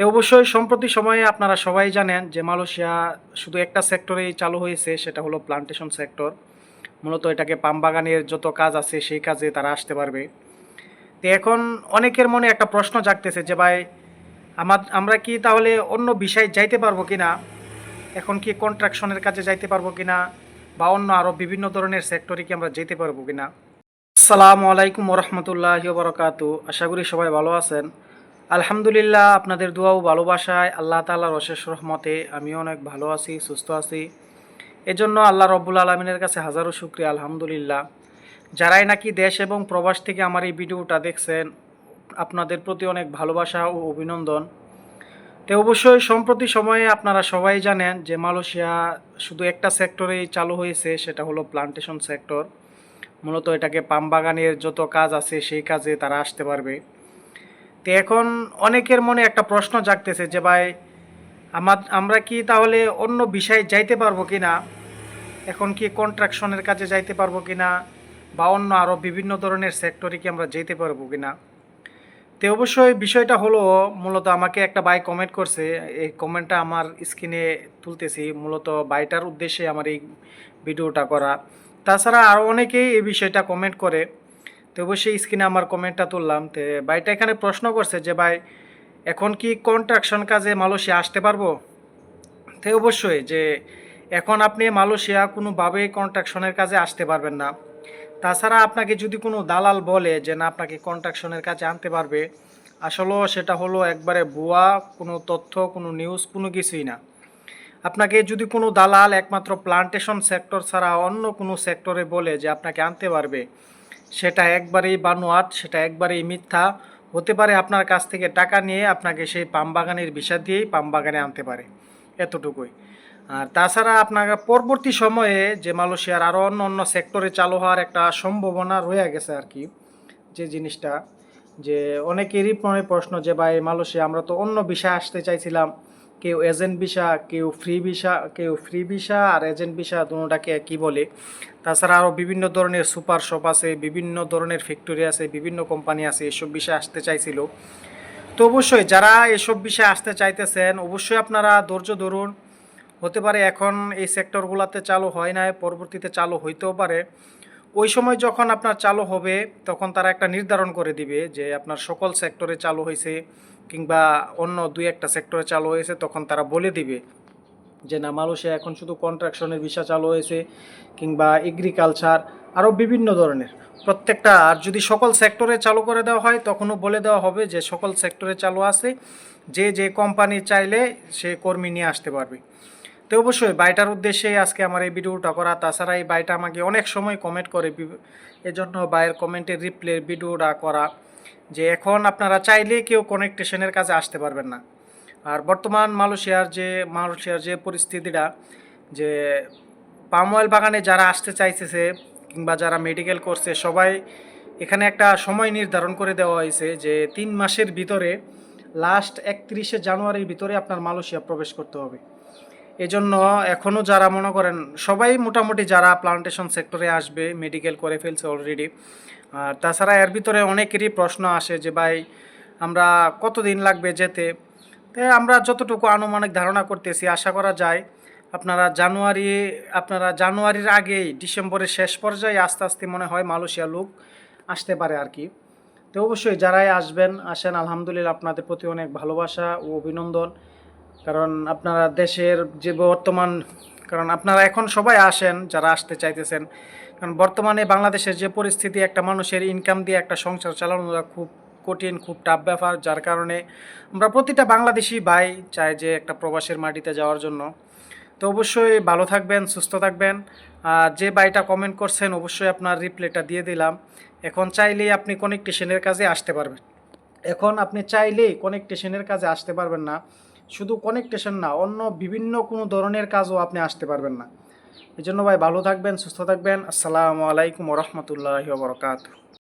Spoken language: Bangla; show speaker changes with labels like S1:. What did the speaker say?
S1: তো অবশ্যই সম্প্রতি সময়ে আপনারা সবাই জানেন যে মালয়েশিয়া শুধু একটা সেক্টরেই চালু হয়েছে, সেটা হলো প্লান্টেশন সেক্টর মূলত এটাকে পাম বাগানের যত কাজ আছে, সেই কাজে তারা আসতে পারবে। তো এখন অনেকের মনে একটা প্রশ্ন জাগতেছে যে, ভাই, আমার, আমরা কি তাহলে অন্য বিষয়ে যাইতে পারব কি না এখন কি কন্ট্রাকশনের কাজে যাইতে পারব কি না বা অন্য আরও বিভিন্ন ধরনের সেক্টরে কি আমরা যেতে পারব কি না আসসালামু আলাইকুম রহমতুল্লাহ বরকাতু আশা করি সবাই ভালো আছেন। আলহামদুলিল্লাহ, আপনাদের দোয়া ও ভালোবাসায় আল্লাহ তাআলার অশেষ রহমতে আমিও অনেক ভালো আছি, সুস্থ আছি। এজন্য আল্লাহ রব্বুল আলমিনের কাছে হাজারো শুক্রিয়া, আলহামদুলিল্লাহ। যারাই নাকি দেশ এবং প্রবাস থেকে আমার এই ভিডিওটা দেখছেন, আপনাদের প্রতি অনেক ভালোবাসা ও অভিনন্দন। তো অবশ্যই সম্প্রতি সময়ে আপনারা সবাই জানেন যে মালয়েশিয়া শুধু একটা সেক্টরেই চালু হয়েছে, সেটা হলো প্লান্টেশন সেক্টর। মূলত এটাকে পাম বাগানের যত কাজ আছে, সেই কাজে তারা আসতে পারবে। তো এখন অনেকের মনে একটা প্রশ্ন জাগতেছে যে, ভাই, আমার, আমরা কি তাহলে অন্য বিষয়ে যাইতে পারব কি না? এখন কি কন্ট্রাকশনের কাজে যাইতে পারব কি না? বা অন্য আরও বিভিন্ন ধরনের সেক্টরে কি আমরা যেতে পারব কি না? তো অবশ্যই বিষয়টা হলো, মূলত আমাকে একটা বাই কমেন্ট করছে। এই কমেন্টটা আমার স্ক্রিনে তুলতেছি, মূলত বাইটার উদ্দেশ্যে আমার এই ভিডিওটা করা। তাছাড়া আরও অনেকেই এই বিষয়টা কমেন্ট করে। তো অবশ্যই স্ক্রিনে আমার কমেন্টটা তুললাম। তো বাইটা এখানে প্রশ্ন করছে যে, ভাই, এখন কি কন্ট্রাকশন কাজে মালয়েশিয়া আসতে পারব? তো অবশ্যই যে, এখন আপনি মালয়েশিয়া কোনোভাবেই কন্ট্রাকশনের কাজে আসতে পারবেন না। তাছাড়া আপনাকে যদি কোনো দালাল বলে যে, না, আপনাকে কন্ট্রাকশনের কাজে আনতে পারবে আসলেও সেটা হলো একবারে ভুয়া, কোনো তথ্য, কোনো নিউজ কোনো কিছুই না। আপনাকে যদি কোনো দালাল একমাত্র প্লান্টেশন সেক্টর ছাড়া অন্য কোনো সেক্টরে বলে যে, আপনাকে আনতে পারবে সেটা একবারেই বানোয়াট, সেটা একবারেই মিথ্যা। হতে পারে আপনার কাছ থেকে টাকা নিয়ে আপনাকে সেই পাম বাগানের বিষা দিয়েই পাম বাগানে আনতে পারে, এতটুকুই। আর তাছাড়া আপনার পরবর্তী সময়ে যে মালয়েশিয়ার আরও অন্য অন্য সেক্টরে চালু হওয়ার একটা সম্ভাবনা রয়ে গেছে আর কি, যে জিনিসটা। যে অনেকেরই প্রশ্ন যে, ভাই, মালয়েশিয়া, আমরা তো অন্য বিষয় আসতে চাইছিলাম। কেউ এজেন্ট ভিসা কেউ ফ্রি ভিসা কেউ ফ্রি ভিসা আর এজেন্ট ভিসা দুটাকে কি বলে? তাছাড়া আরও বিভিন্ন ধরনের সুপার শপ আছে, বিভিন্ন ধরনের ফ্যাক্টরি আছে, বিভিন্ন কোম্পানি আছে, এসব বিষয়ে আসতে চাইছিল। তো অবশ্যই যারা এসব বিষয়ে আসতে চাইতেছেন, অবশ্যই আপনারা ধৈর্য ধরুন। হতে পারে এখন এই সেক্টরগুলোতে চালু হয় না পরবর্তীতে চালু হইতেও পারে। ওই সময় যখন আপনার চালু হবে, তখন তারা একটা নির্ধারণ করে দিবে যে আপনার সকল সেক্টরে চালু হয়েছে কিংবা অন্য দুই একটা সেক্টরে চালু হয়েছে, তখন তারা বলে দিবে যে, না, মালয়েশিয়া এখন শুধু কন্ট্রাকশনের ভিসা চালু হয়েছে কিংবা এগ্রিকালচার আরও বিভিন্ন ধরনের। প্রত্যেকটা, আর যদি সকল সেক্টরে চালু করে দেওয়া হয়, তখনও বলে দেওয়া হবে যে, সকল সেক্টরে চালু আছে, যে যে কোম্পানি চাইলে সে কর্মী নিয়ে আসতে পারবে। তো অবশ্যই বাইটার উদ্দেশ্যেই আজকে আমার এই ভিডিওটা করা। তাছাড়া এই বাইটা আমাকে অনেক সময় কমেন্ট করে। এজন্য বাইয়ের কমেন্টের রিপ্লে ভিডিওটা করা। যে এখন আপনারা চাইলে কেউ কনেকটেশনের কাজে আসতে পারবেন না। আর বর্তমান মালয়েশিয়ার যে মালয়েশিয়ার যে পরিস্থিতিটা, যে পাম অয়েল বাগানে যারা আসতে চাইতেছে কিংবা যারা মেডিকেল করছে, সবাই এখানে একটা সময় নির্ধারণ করে দেওয়া হয়েছে যে তিন মাসের ভিতরে লাস্ট একত্রিশে জানুয়ারির ভিতরে আপনার মালয়েশিয়া প্রবেশ করতে হবে। এজন্য এখনও যারা মনে করেন সবাই মোটামুটি যারা প্লান্টেশন সেক্টরে আসবে মেডিকেল করে ফেলছে অলরেডি আর তাছাড়া এর ভিতরে অনেকেরই প্রশ্ন আসে যে, ভাই, আমরা কতদিন লাগবে যেতে? তাই আমরা যতটুকু আনুমানিক ধারণা করতেছি, আশা করা যায় আপনারা জানুয়ারি, আপনারা জানুয়ারির আগেই ডিসেম্বরের শেষ পর্যায়ে আস্তে আস্তে মনে হয় মালয়েশিয়া লোক আসতে পারে আর কি। তো অবশ্যই যারাই আসবেন, আসেন, আলহামদুলিল্লাহ আপনাদের প্রতি অনেক ভালোবাসা ও অভিনন্দন। কারণ আপনারা দেশের যে বর্তমান, কারণ আপনারা এখন সবাই আসেন যারা আসতে চাইতেছেন। কারণ বর্তমানে বাংলাদেশের যে পরিস্থিতি, একটা মানুষের ইনকাম দিয়ে একটা সংসার চালানোটা খুব কঠিন, খুব টাফ ব্যাপার, যার কারণে আমরা প্রতিটা বাংলাদেশি ভাই চাই যে একটা প্রবাসের মাটিতে যাওয়ার জন্য। তো অবশ্যই ভালো থাকবেন, সুস্থ থাকবেন। আর যে বাইটা কমেন্ট করছেন, অবশ্যই আপনার রিপ্লাইটা দিয়ে দিলাম। এখন চাইলেই আপনি কনেকটেশনের কাজে আসতে পারবেন। এখন আপনি চাইলেই কনেকটেশনের কাজে আসতে পারবেন না। শুধু কনেকটেশন না, অন্য বিভিন্ন কোনো ধরনের কাজও আপনি আসতে পারবেন না। এজন্য জন্য ভাই ভালো থাকবেন, সুস্থ থাকবেন। আসসালামু আলাইকুম রহমতুল্লাহ বরকাত